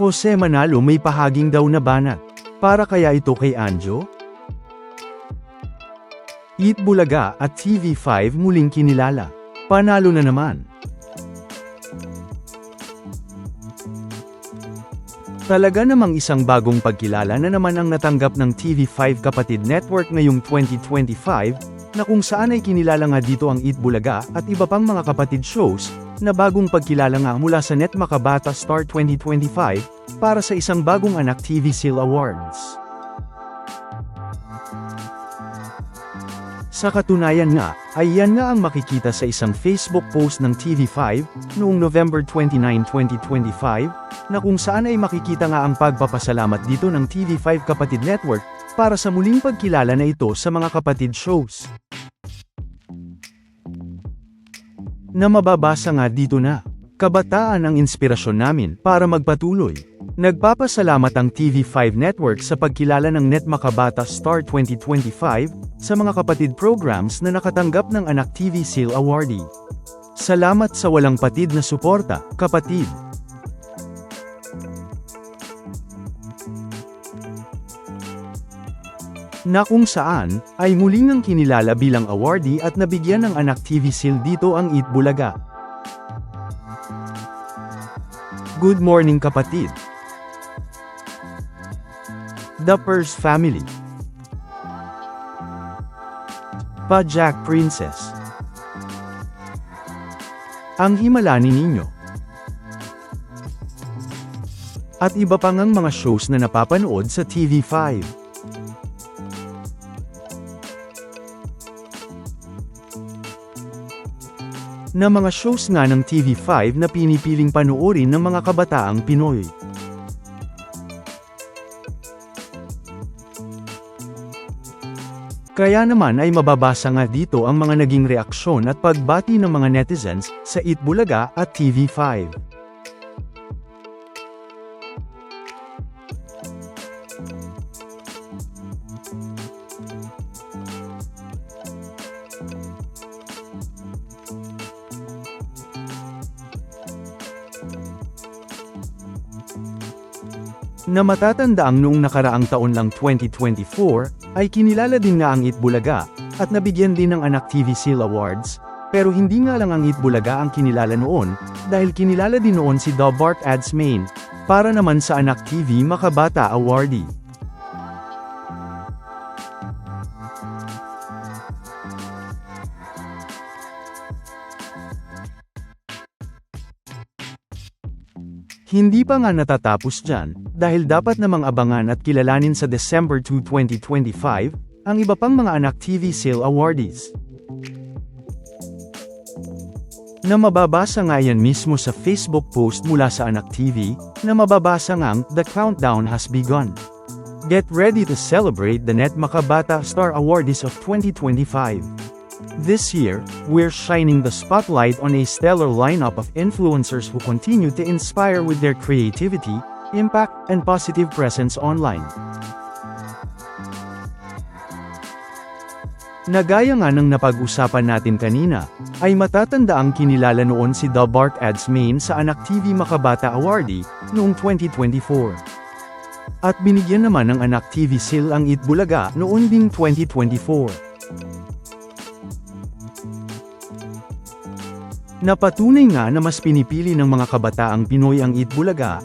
Jose Manalo may pahaging daw na banat. Para kaya ito kay Anjo? Eat Bulaga at TV5 muling kinilala. Panalo na naman. Talaga namang isang bagong pagkilala na naman ang natanggap ng TV5 Kapatid Network ngayong 2025, na kung saan ay kinilala nga dito ang Eat Bulaga at iba pang mga kapatid shows, na bagong pagkilala nga mula sa Net Makabata Star 2025, para sa isang bagong anak TV Seal Awards. Sa katunayan nga, ay yan nga ang makikita sa isang Facebook post ng TV5, noong November 29, 2025, na kung saan ay makikita nga ang pagpapasalamat dito ng TV5 Kapatid Network, para sa muling pagkilala na ito sa mga kapatid shows. Na mababasa nga dito na, kabataan ang inspirasyon namin para magpatuloy. Nagpapasalamat ang TV5 Network sa pagkilala ng Net Makabata Star 2025 sa mga kapatid programs na nakatanggap ng Anak TV Seal Awardee. Salamat sa walang patid na suporta, kapatid. Na kung saan, ay muling ang kinilala bilang awardee at nabigyan ng Anak TV Seal dito ang Eat Bulaga. Good morning kapatid. The Purse Family Pa Jack Princess Ang Himala ni Ninyo At iba pang ang mga shows na napapanood sa TV5. Na mga shows nga ng TV5 na pinipiling panoorin ng mga kabataang Pinoy. Kaya naman ay mababasa nga dito ang mga naging reaksyon at pagbati ng mga netizens sa Itbulaga at TV5. Na matatanda ang noong nakaraang taon lang 2024, ay kinilala din nga ang Itbulaga, at nabigyan din ng Anak TV Seal Awards, pero hindi nga lang ang Itbulaga ang kinilala noon, dahil kinilala din noon si The Bart Ads Main, para naman sa Anak TV Makabata Awardee. Hindi pa nga natatapos dyan, dahil dapat namang abangan at kilalanin sa December 2, 2025, ang iba pang mga anak TV Sale Awardees. Na mababasa nga yan mismo sa Facebook post mula sa Anak TV, na mababasa ngang, The Countdown has begun. Get ready to celebrate the Net Makabata Star Awardees of 2025. This year, we're shining the spotlight on a stellar lineup of influencers who continue to inspire with their creativity, impact, and positive presence online. Nagaya nga ng napag-usapan natin kanina, ay matatanda ang kinilala noon si The Bart Ads Main sa Anak TV Makabata Awardee, noong 2024. At binigyan naman ng Anak TV Seal ang Itbulaga noon ding 2024. Napatunay nga na mas pinipili ng mga kabataang Pinoy ang Itbulaga,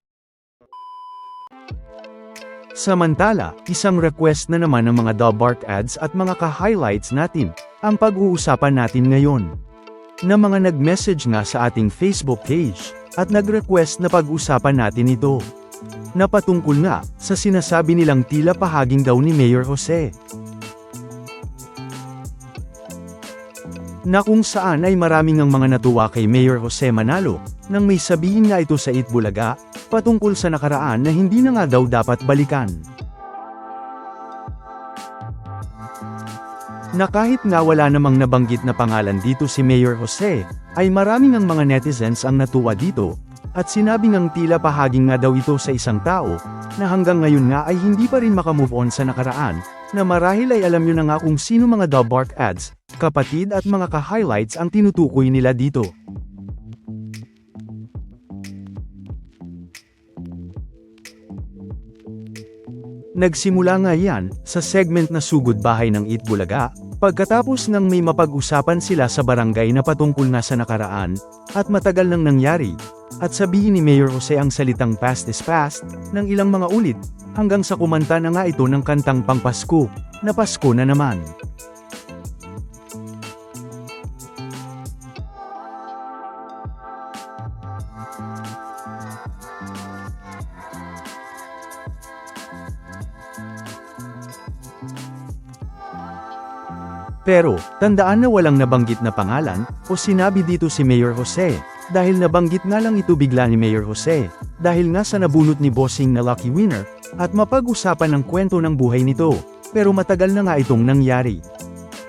Samantala, isang request na naman ng mga Dubart ads at mga ka-highlights natin, ang pag-uusapan natin ngayon. Na mga nag-message nga sa ating Facebook page, at nag-request na pag-usapan natin ito. Napatungkol nga, sa sinasabi nilang tila pahaging daw ni Mayor Jose. Na kung saan ay maraming ang mga natuwa kay Mayor Jose Manalo, nang may sabihin nga ito sa Itbulaga, patungkol sa nakaraan na hindi na nga daw dapat balikan. Na kahit nga wala namang nabanggit na pangalan dito si Mayor Jose, ay maraming ang mga netizens ang natuwa dito, at sinabi ngang tila pahaging nga daw ito sa isang tao, na hanggang ngayon nga ay hindi pa rin makamove on sa nakaraan, na marahil ay alam nyo na nga kung sino mga The Bark ads, kapatid at mga ka-highlights ang tinutukoy nila dito. Nagsimula nga yan, sa segment na Sugod Bahay ng Itbulaga, pagkatapos ng may mapag-usapan sila sa barangay na patungkol na sa nakaraan, at matagal nang nangyari, at sabihin ni Mayor Jose ang salitang past is past, ng ilang mga ulit, hanggang sa kumanta na nga ito ng kantang pangpasko, na Pasko na naman. Pero, tandaan na walang nabanggit na pangalan, o sinabi dito si Mayor Jose, dahil nabanggit nga lang ito bigla ni Mayor Jose, dahil nga sa nabunot ni Bossing na lucky winner, at mapag-usapan ng kwento ng buhay nito, pero matagal na nga itong nangyari.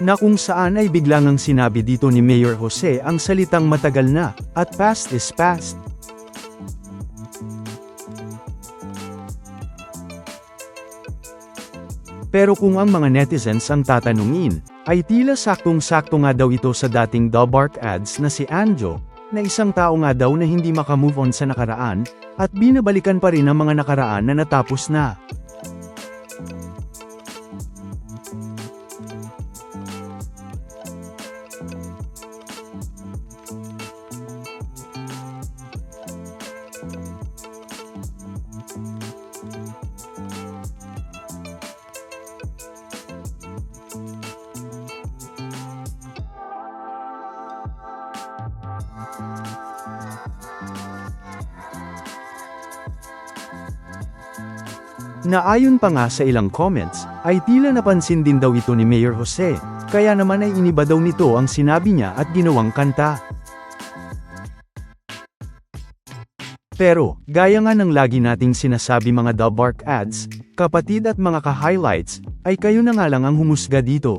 Na kung saan ay bigla ngang sinabi dito ni Mayor Jose ang salitang matagal na, at past is past. Pero kung ang mga netizens ang tatanungin, ay tila saktong-sakto nga daw ito sa dating The Bark ads na si Anjo, na isang tao nga daw na hindi makamove on sa nakaraan, at binabalikan pa rin ang mga nakaraan na natapos na. Na ayon pa nga sa ilang comments, ay tila napansin din daw ito ni Mayor Jose, kaya naman ay iniba daw nito ang sinabi niya at ginawang kanta. Pero, gaya nga ng lagi nating sinasabi mga The Bark ads, kapatid at mga ka-highlights, ay kayo na nga lang ang humusga dito.